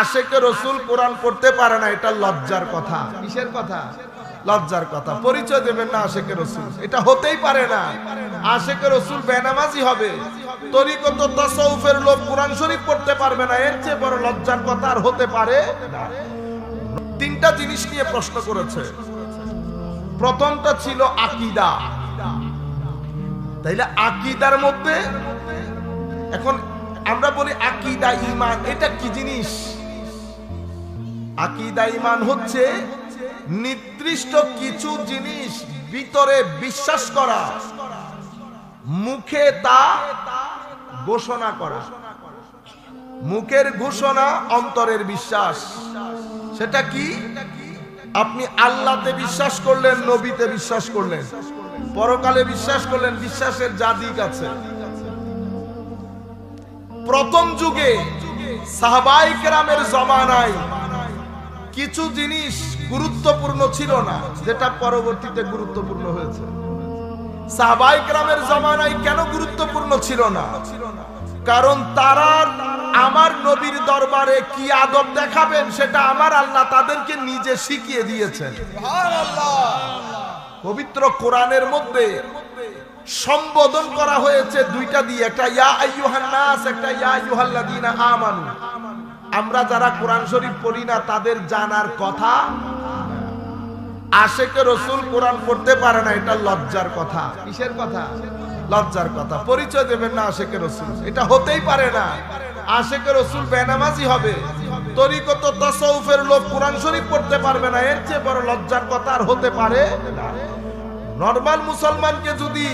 আশেকে রসুল কোরআন পড়তে পারে না, এটা লজ্জার কথা। কিসের কথা? লজ্জার কথা। পরিচয় দেবেন না আশেকে রসুল। এটা হতেই পারে না। আশেকে রসুল বেনামাজি হবে। তরিকত তাসাউফের লোক কোরআন শরীফ পড়তে পারবে না, এর চেয়ে বড় লজ্জার কথা আর হতে পারে তিনটা জিনিস নিয়ে প্রশ্ন করেছে। প্রথমটা ছিল আকিদা। তাইলে আকিদার মধ্যে এখন আমরা বলি আকিদা ইমান এটা কি জিনিস? আকিদা ইমান হচ্ছে নির্দিষ্ট কিছু জিনিস ভিতরে বিশ্বাস করা, মুখে তা ঘোষণা করা। মুখের ঘোষণা অন্তরের বিশ্বাস। সেটা কি? আপনি আল্লাহতে বিশ্বাস করলেন, নবীতে বিশ্বাস করলেন, পরকালে বিশ্বাস করলেন, বিশ্বাসের যা দিক আছে। প্রথম যুগে সাহাবাই কেরামের জমানায় কিছু জিনিস গুরুত্বপূর্ণ ছিল না যেটা পরবর্তীতে গুরুত্বপূর্ণ হয়েছে। সাহাবাই কেরামের জমানায় কেন গুরুত্বপূর্ণ ছিল না? কারণ তারা আমার নবীর দরবারে কি আদব দেখাবেন সেটা আমার আল্লাহ তাদেরকে নিজে শিখিয়ে দিয়েছেন। পবিত্র কোরআনের মধ্যে সম্বোধন করা হয়েছে দুইটা দিয়ে একটা ইয়া আইয়ুহান নাস একটা ইয়া আইয়ুহাল্লাযীনা আমানু আমরা যারা কোরআন শরীফ পড়ি না, তাদের জানার কথা আশেকে রসুল কোরআন পড়তে পারে না, এটা লজ্জার কথা। কিসের কথা? লজ্জার কথা। পরিচয় দেবেন না আশেকে রসুল। এটা হতেই পারে না। আশেকে রসুল বেনামাজি হবে। তরিকত তাসাউফের লোক কোরআন শরীফ পড়তে পারবে না, এর চেয়ে বড় লজ্জার কথা আর হতে পারে নর্মাল মুসলমানকে যদি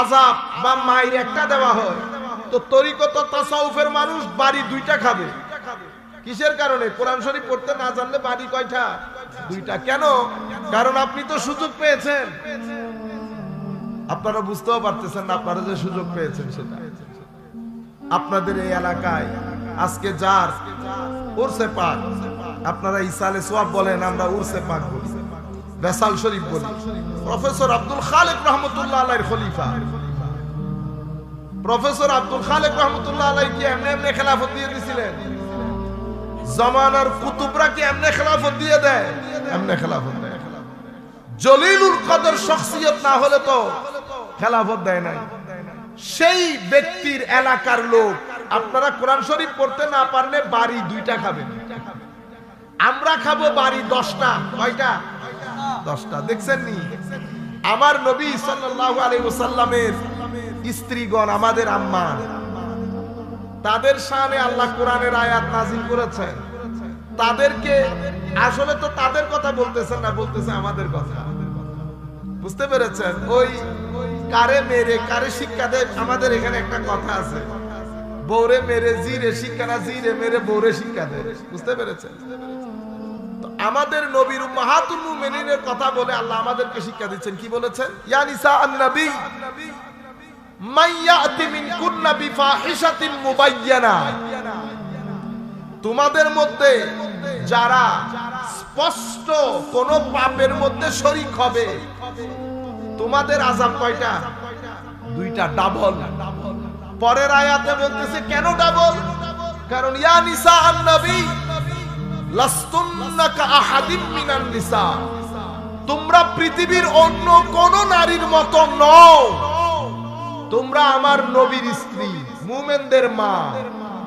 আজাব বা মায়ের একটা দেওয়া হয় তো তরিকত তাসাউফের মানুষ বাড়ি দুইটা খাবে। কিসের কারণে? কোরআন শরীফ পড়তে না জানলে বাড়ি কয়টা? দুইটা। কেন? কারণ আপনি তো সুযোগ পেয়েছেন। আপনারা বুঝতেও পারতেছেন না আপনারা যে সুযোগ পেয়েছেন সেটা। আপনাদের এই এলাকায়, আজকে যার উরসে পাক, আপনারা ইসালে সোয়াব বলেন, আমরা উরসে পাক বলি। বেসাল শরীফ বলি। প্রফেসর আব্দুল খালেক রহমতুল্লাহ আলাইহির খলিফা। প্রফেসর আব্দুল খালেক রহমতুল্লাহ আলাই কি এমনি এমনি খেলাফত দিয়ে দিছিলেন? জমানার কুতুবরা কি এমনি খেলাফত দিয়ে দেয়? এমনি খেলাফত দেয়। জলিলুল কদর শখসিয়ত না হলে তো খেলাফত দেয় নাই। সেই ব্যক্তির এলাকার লোক, আপনারা কোরআন শরীফ পড়তে না পারলে বাড়ি দুইটা খাবেন। আমরা খাব বাড়ি দশটা, কয়টা? দশটা দেখছেন নি আমার নবী সাল্লাল্লাহু আলাইহি ওয়াসাল্লামের স্ত্রীগণ, আমাদের আম্মা। তাদের সামনে আল্লাহ কোরআনের আয়াত নাজিল করেছেন। তাদেরকে আসলে তো তাদের কথা বলতেছেন না, বলতেছে আমাদের কথা। বুঝতে পেরেছেন? ওই কারে মেরে, কারে শিক্ষা দেয়, আমাদের এখানে একটা কথা আছে। বৌরে মেরে, জিরে শিক্ষা না, জিরে মেরে বৌরে শিক্ষা দেয়। বুঝতে পেরেছেন? আমাদের নবীর মাহাতুল মুমিনিনের কথা বলে আল্লাহ আমাদেরকে শিক্ষা দিচ্ছেন। কি বলেছেন? ইয়া নিসা বিফাহিশাতিন মুবায়্যানা তোমাদের মধ্যে যারা স্পষ্ট কোন পাপের মধ্যে শরিক হবে, তোমাদের আযাব কয়টা? দুইটা ডাবল। পরের আয়াতে বলতেছে, কেন ডাবল? কারণ ইয়া নিসা আন-নবী নিসা। তোমরা পৃথিবীর অন্য কোন নারীর মতো নও। তোমরা আমার নবীর স্ত্রী, মুমেনদের মা।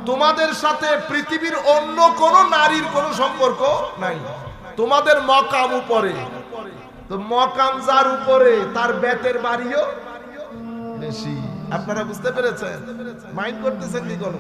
তোমাদের সাথে পৃথিবীর অন্য কোন নারীর কোনো সম্পর্ক নাই। তোমাদের মকাম উপরে। তো মকাম যার উপরে, তার বেতের বাড়িও বেশি। আপনারা বুঝতে পেরেছেন? মাইন্ড করতেছেন কি কোনো?